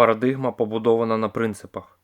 Парадигма побудована на принципах.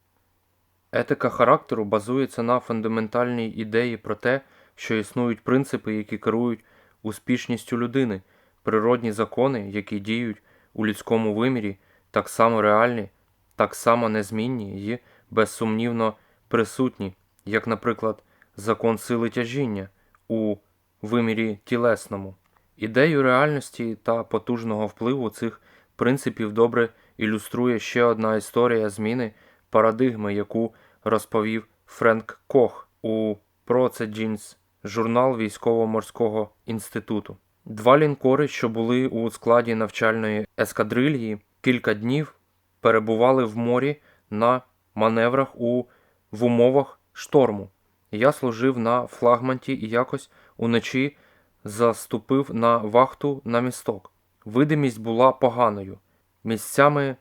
Етика характеру базується на фундаментальній ідеї про те, що існують принципи, які керують успішністю людини, природні закони, які діють у людському вимірі, так само реальні, так само незмінні і безсумнівно присутні, як, наприклад, закон сили тяжіння у вимірі тілесному. Ідею реальності та потужного впливу цих принципів добре ілюструє ще одна історія зміни парадигми, яку розповів Френк Кох у Proceedings, журнал Військово-морського інституту. Два лінкори, що були у складі навчальної ескадрильї, кілька днів перебували в морі на маневрах у в умовах шторму. Я служив на флагманті і якось уночі заступив на вахту на місток. Видимість була поганою. Місцями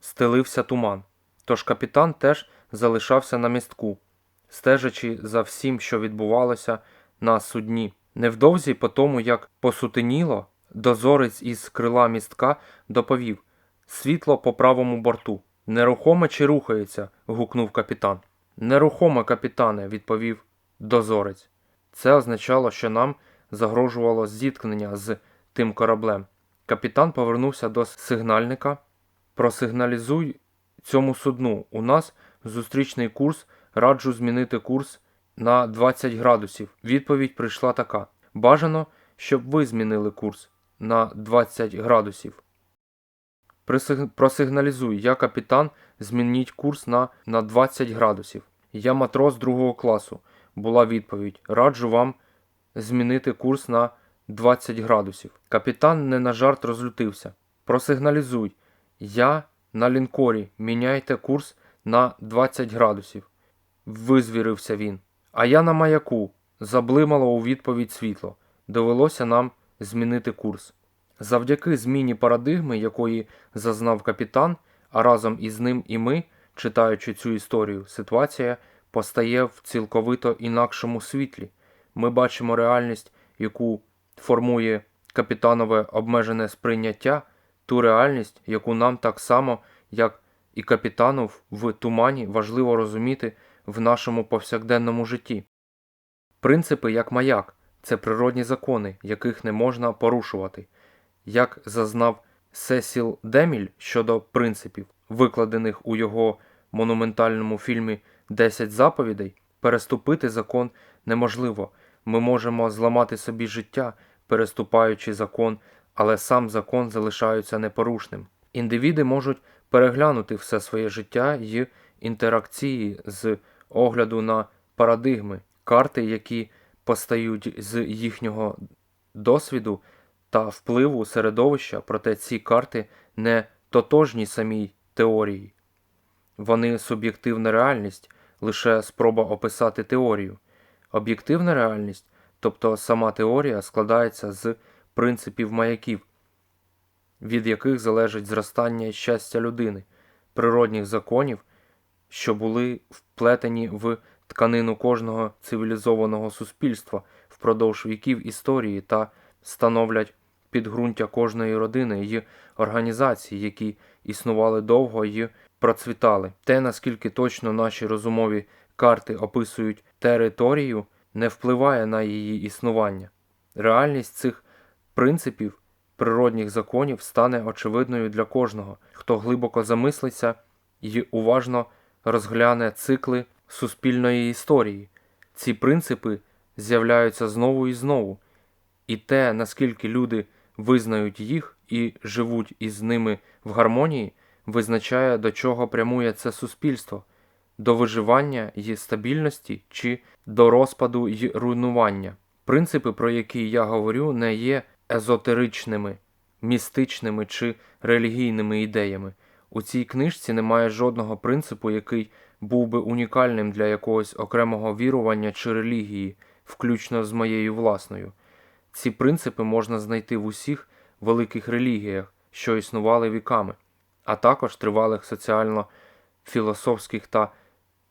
стелився туман. Тож капітан теж залишався на містку, стежачи за всім, що відбувалося на судні. Невдовзі по тому, як посутеніло, дозорець із крила містка доповів світло по правому борту. Нерухоме чи рухається? гукнув капітан. Нерухоме, капітане, відповів дозорець. Це означало, що нам загрожувало зіткнення з тим кораблем. Капітан повернувся до сигнальника. Просигналізуй цьому судну. У нас зустрічний курс. Раджу змінити курс на 20 градусів. Відповідь прийшла така: Бажано, щоб ви змінили курс на 20 градусів. Присиг... Просигналізуй, я капітан, змініть курс на, на 20 градусів. Я матрос другого класу. Була відповідь. Раджу вам змінити курс на 20 градусів. Капітан не на жарт розлютився. Просигналізуй. Я на лінкорі. Міняйте курс на 20 градусів. Визвірився він. А я на маяку. Заблимало у відповідь світло. Довелося нам змінити курс. Завдяки зміні парадигми, якої зазнав капітан, а разом із ним і ми, читаючи цю історію, ситуація постає в цілковито інакшому світлі. Ми бачимо реальність, яку формує капітанове обмежене сприйняття, ту реальність, яку нам так само, як і капітану в тумані, важливо розуміти в нашому повсякденному житті. Принципи як маяк це природні закони, яких не можна порушувати. Як зазнав Сесіл Деміль щодо принципів, викладених у його монументальному фільмі «10 заповідей, переступити закон неможливо. Ми можемо зламати собі життя, переступаючи закон, але сам закон залишається непорушним. Індивіди можуть переглянути все своє життя й інтеракції з огляду на парадигми, карти, які постають з їхнього досвіду та впливу середовища, проте ці карти не тотожні самій теорії. Вони суб'єктивна реальність, лише спроба описати теорію. Об'єктивна реальність, тобто сама теорія, складається з принципів маяків, від яких залежить зростання і щастя людини, природних законів, що були вплетені в тканину кожного цивілізованого суспільства впродовж віків історії та становлять підґрунтя кожної родини і організацій, які існували довго і процвітали. Те, наскільки точно наші розумові карти описують територію, не впливає на її існування. Реальність цих принципів природних законів стане очевидною для кожного, хто глибоко замислиться і уважно розгляне цикли суспільної історії. Ці принципи з'являються знову і знову, і те, наскільки люди визнають їх і живуть із ними в гармонії, визначає, до чого прямує це суспільство, до виживання і стабільності чи до розпаду й руйнування. Принципи, про які я говорю, не є езотеричними, містичними чи релігійними ідеями. У цій книжці немає жодного принципу, який був би унікальним для якогось окремого вірування чи релігії, включно з моєю власною. Ці принципи можна знайти в усіх великих релігіях, що існували віками, а також тривалих соціально-філософських та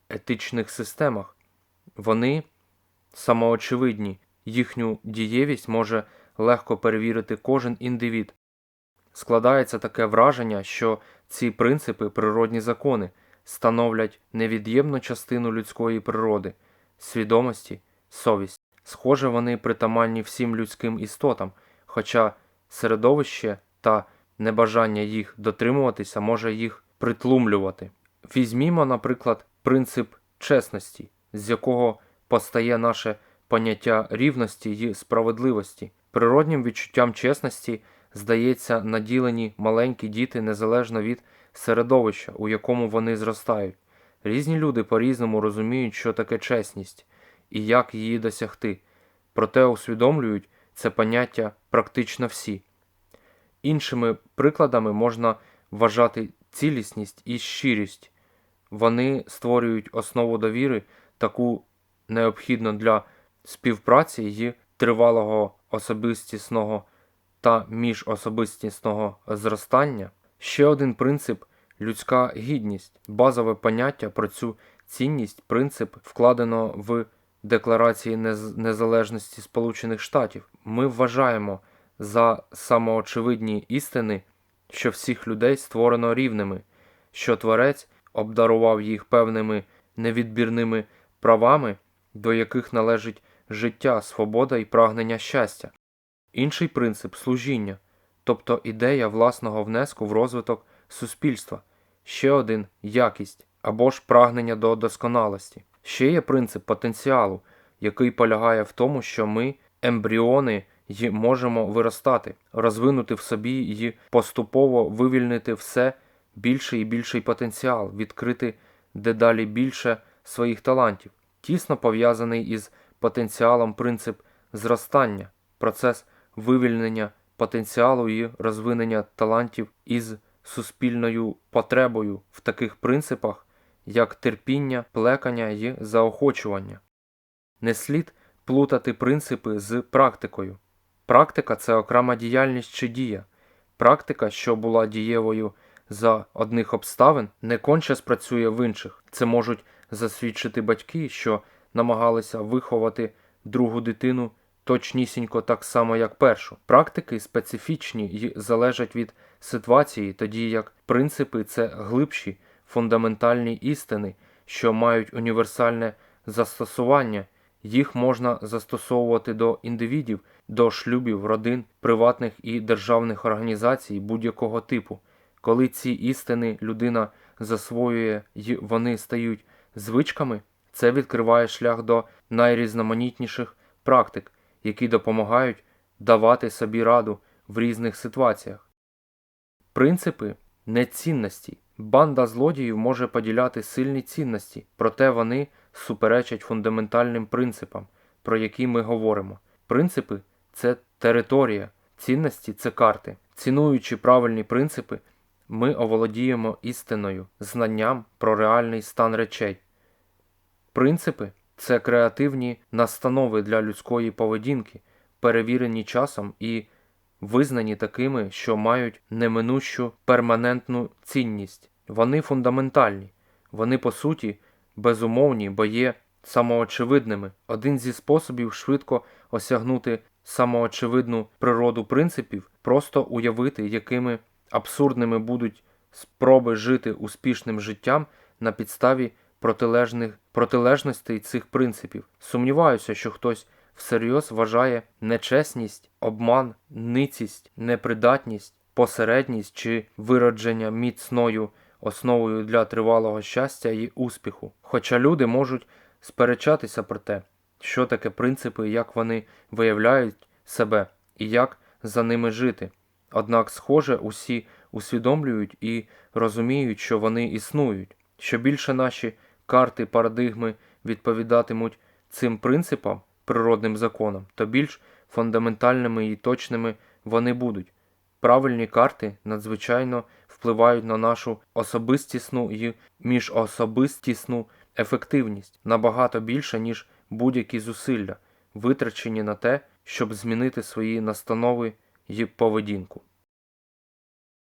етичних системах. Вони самоочевидні, їхню дієвість може легко перевірити кожен індивід. Складається таке враження, що ці принципи природні закони становлять невід'ємну частину людської природи, свідомості, совість. Схоже, вони притаманні всім людським істотам, хоча середовище та небажання їх дотримуватися може їх притлумлювати. Візьмімо, наприклад, принцип чесності, з якого постає наше поняття рівності й справедливості. Природнім відчуттям чесності, здається, наділені маленькі діти незалежно від середовища, у якому вони зростають. Різні люди по-різному розуміють, що таке чесність і як її досягти, проте усвідомлюють це поняття практично всі. Іншими прикладами можна вважати цілісність і щирість. Вони створюють основу довіри, таку необхідну для співпраці і тривалого особистісного та міжособистісного зростання. Ще один принцип людська гідність. Базове поняття про цю цінність принцип вкладено в Декларації Незалежності Сполучених Штатів. Ми вважаємо за самоочевидні істини, що всіх людей створено рівними, що Творець обдарував їх певними невідбірними правами, до яких належить життя, свобода і прагнення щастя. Інший принцип служіння, тобто ідея власного внеску в розвиток суспільства, ще один якість або ж прагнення до досконалості. Ще є принцип потенціалу, який полягає в тому, що ми ембріони й можемо виростати, розвинути в собі і поступово вивільнити все більший і більший потенціал, відкрити дедалі більше своїх талантів. Тісно пов'язаний із потенціалом принцип зростання, процес вивільнення потенціалу і розвинення талантів із суспільною потребою в таких принципах, як терпіння, плекання і заохочування. Не слід плутати принципи з практикою. Практика це окрема діяльність чи дія. Практика, що була дієвою за одних обставин, не конче спрацює в інших. Це можуть засвідчити батьки, що намагалися виховати другу дитину точнісінько так само, як першу. Практики специфічні і залежать від ситуації, тоді як принципи це глибші, фундаментальні істини, що мають універсальне застосування. Їх можна застосовувати до індивідів, до шлюбів, родин, приватних і державних організацій будь-якого типу. Коли ці істини людина засвоює і вони стають звичками, це відкриває шлях до найрізноманітніших практик, які допомагають давати собі раду в різних ситуаціях. Принципи нецінності. Банда злодіїв може поділяти сильні цінності, проте вони суперечать фундаментальним принципам, про які ми говоримо. Принципи це територія, цінності це карти. Цінуючи правильні принципи, ми оволодіємо істиною, знанням про реальний стан речей. Принципи це креативні настанови для людської поведінки, перевірені часом і визнані такими, що мають неминущу перманентну цінність. Вони фундаментальні, вони по суті безумовні, бо є самоочевидними. Один зі способів швидко осягнути самоочевидну природу принципів просто уявити, якими абсурдними будуть спроби жити успішним життям на підставі протилежних протилежностей цих принципів. Сумніваюся, що хтось всерйоз вважає нечесність, обман, ницість, непридатність, посередність чи виродження міцною основою для тривалого щастя і успіху. Хоча люди можуть сперечатися про те, що таке принципи, як вони виявляють себе і як за ними жити. Однак, схоже, усі усвідомлюють і розуміють, що вони існують. Що більше наші карти парадигми відповідатимуть цим принципам, природним законам, то більш фундаментальними і точними вони будуть. Правильні карти надзвичайно впливають на нашу особистісну і міжособистісну ефективність набагато більше, ніж будь-які зусилля, витрачені на те, щоб змінити свої настанови і поведінку.